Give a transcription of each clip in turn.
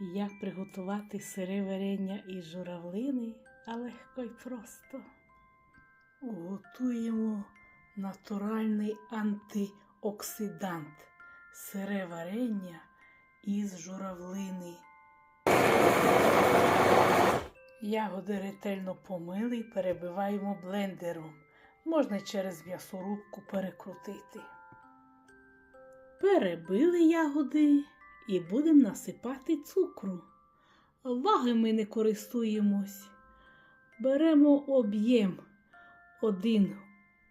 Як приготувати сире варення із журавлини, а легко й просто. Готуємо натуральний антиоксидант сире варення із журавлини. Ягоди ретельно помили і перебиваємо блендером. Можна через м'ясорубку перекрутити. Перебили ягоди і будемо насипати цукру. Ваги ми не користуємось. Беремо об'єм. Один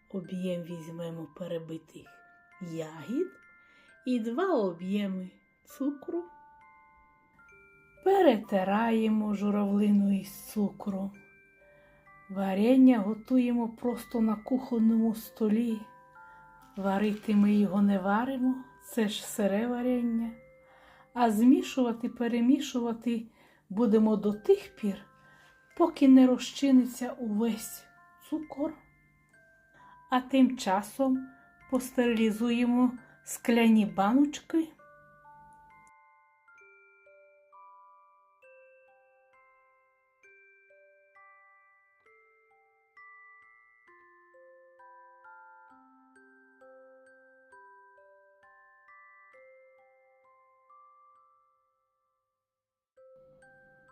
об'єм візьмемо перебитих ягід і два об'єми цукру. Перетираємо журавлину із цукром. Варення готуємо просто на кухонному столі. Варити ми його не варимо, це ж сире варення. А змішувати, перемішувати будемо до тих пір, поки не розчиниться увесь цукор. А тим часом постерилізуємо скляні баночки.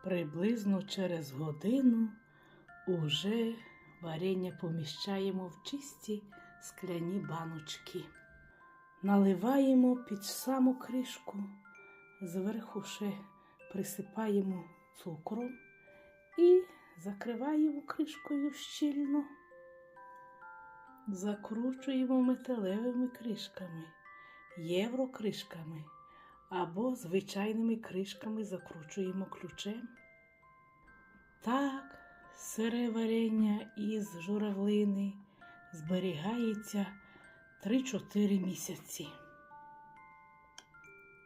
Приблизно через годину уже варення поміщаємо в чисті скляні баночки. Наливаємо під саму кришку, зверху ще присипаємо цукром і закриваємо кришкою щільно. Закручуємо металевими кришками, єврокришками або звичайними кришками закручуємо ключем. Так, сире варення із журавлини зберігається 3-4 місяці.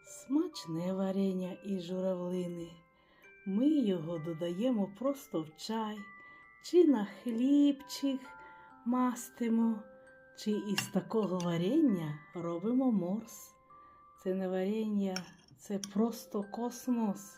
Смачне варення із журавлини. Ми його додаємо просто в чай, чи на хлібчик мастимо, чи із такого варення робимо морс. Це не варення, це просто космос.